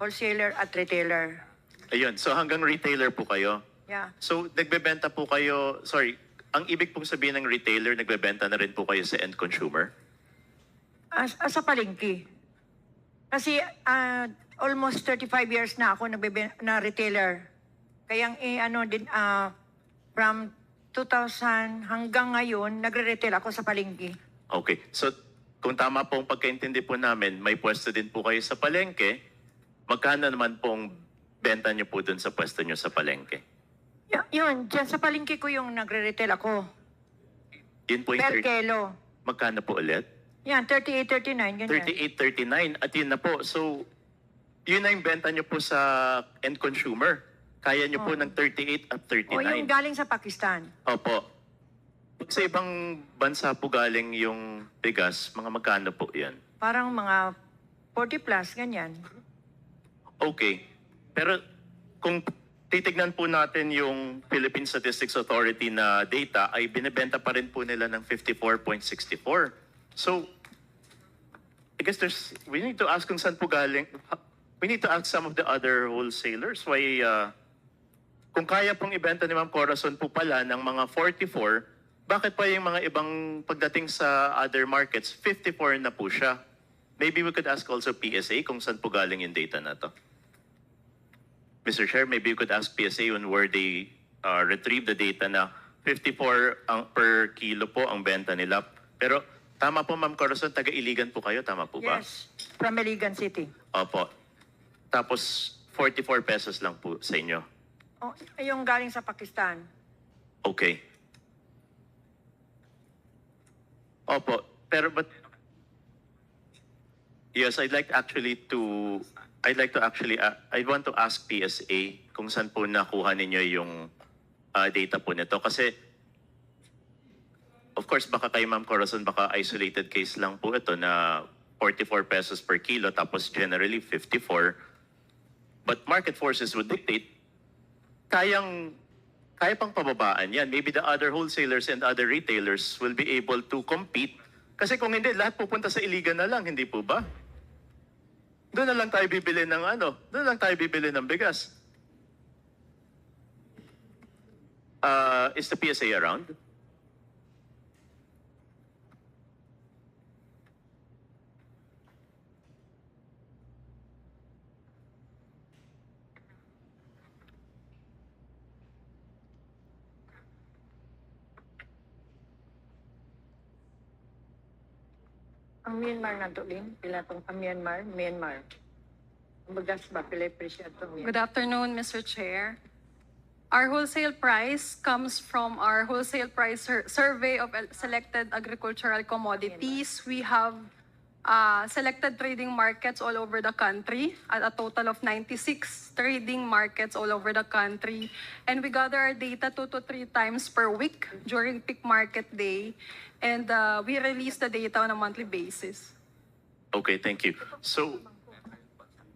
wholesaler at retailer. Ayun, so hanggang retailer po kayo. Yeah. So nagbebenta po kayo, sorry, ang ibig pong sabihin ng retailer, nagbebenta na rin po kayo sa end consumer? As, as sa palengke. Kasi ah, almost 35 years na ako nagbebe- na retailer. Kaya eh, ano din, ah, from 2000 hanggang ngayon, nagre-retail ako sa palengke. Okay, so kung tama pong pagkaintindi po namin, may pwesto din po kayo sa palengke, magkano naman pong benta niyo po dun sa pwesto niyo sa palengke? Y- yun, dyan sa palengke ko yung nagre-retail ako. Yun po yung Per 30 kilo. magkano po ulit? Yan, 38, 39, ganyan. 38, 39 at yun na po. So, yun na yung benta niyo po sa end consumer. Kaya niyo po Oh. ng 38 at O yung 39. galing sa Pakistan. Opo. Pag sa ibang bansa po galing yung bigas, mga magkano po yan? Parang mga 40 plus, ganyan. Okay. Pero kung titignan po natin yung Philippine Statistics Authority na data, ay binibenta pa rin po nila ng 54.64. So, I guess there's, we need to ask kung saan po galing, we need to ask some of the other wholesalers why, uh, kung kaya pong ibenta ni Ma'am Corazon po pala ng mga 44, bakit pa yung mga ibang pagdating sa other markets, 54 na po siya? Maybe we could ask also PSA kung saan po galing yung data na to. Mr. Chair, maybe you could ask PSA on where they uh, retrieve the data na 54 ang per kilo po ang benta nila. Pero tama po Ma'am Corazon, taga-Iligan po kayo, tama po ba? Yes, from Maligan City. Opo. Tapos 44 pesos lang po sa inyo. O, yung galing sa Pakistan. Okay. Opo, pero but Yes, I'd like actually to I'd like to actually uh, I want to ask PSA kung saan po nakuha ninyo yung uh, data po nito kasi Of course, baka kay Ma'am Corazon, baka isolated case lang po ito na 44 pesos per kilo tapos generally 54. But market forces would dictate kayang kaya pang pababaan yan. Maybe the other wholesalers and other retailers will be able to compete. Kasi kung hindi, lahat pupunta sa iligan na lang, hindi po ba? Doon na lang tayo bibili ng ano, doon lang tayo bibili ng bigas. Uh, is the PSA around? Ang Myanmar na to, Lin. Pila tong ang Myanmar? Myanmar. Ang bagas ba? Pila presyo to Good afternoon, Mr. Chair. Our wholesale price comes from our wholesale price sur- survey of el- selected agricultural commodities. We have uh, selected trading markets all over the country at a total of 96 trading markets all over the country. And we gather our data two to three times per week during peak market day. And uh, we release the data on a monthly basis. Okay, thank you. So,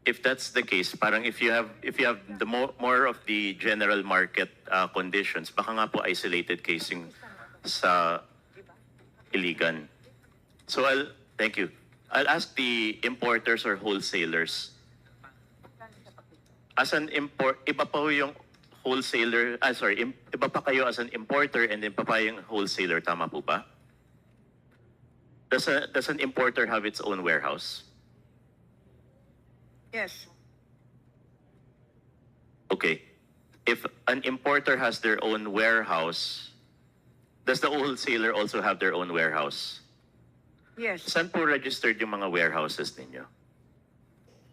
if that's the case, parang if you have if you have the more, more of the general market uh, conditions, baka nga po isolated casing sa Iligan. So I'll thank you. I'll ask the importers or wholesalers. As an import, iba pa yung wholesaler, ah sorry, im- iba pa kayo as an importer and iba pa yung wholesaler, tama po ba? Does, a, does an importer have its own warehouse? Yes. Okay. If an importer has their own warehouse, does the wholesaler also have their own warehouse? Yes. Saan po registered yung mga warehouses ninyo?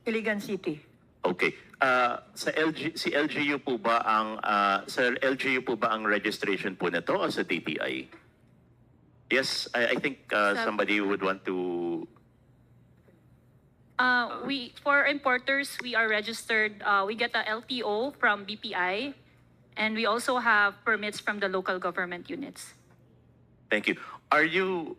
Iligan City. Okay. Ah, sa LG, si LGU po ba ang ah, sa LGU po ba ang registration po nito o sa DTI? Yes, I, I think Sa- somebody would want to Uh, we, for importers, we are registered, uh, we get a LTO from BPI, and we also have permits from the local government units. Thank you. Are you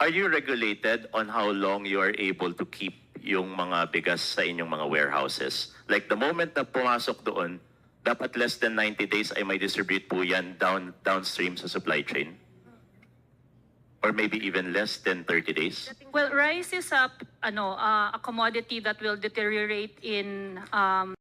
are you regulated on how long you are able to keep yung mga bigas sa inyong mga warehouses? Like the moment na pumasok doon, dapat less than 90 days ay may distribute po yan down downstream sa supply chain? Or maybe even less than 30 days? Well, rice is a, ano, uh, a commodity that will deteriorate in um,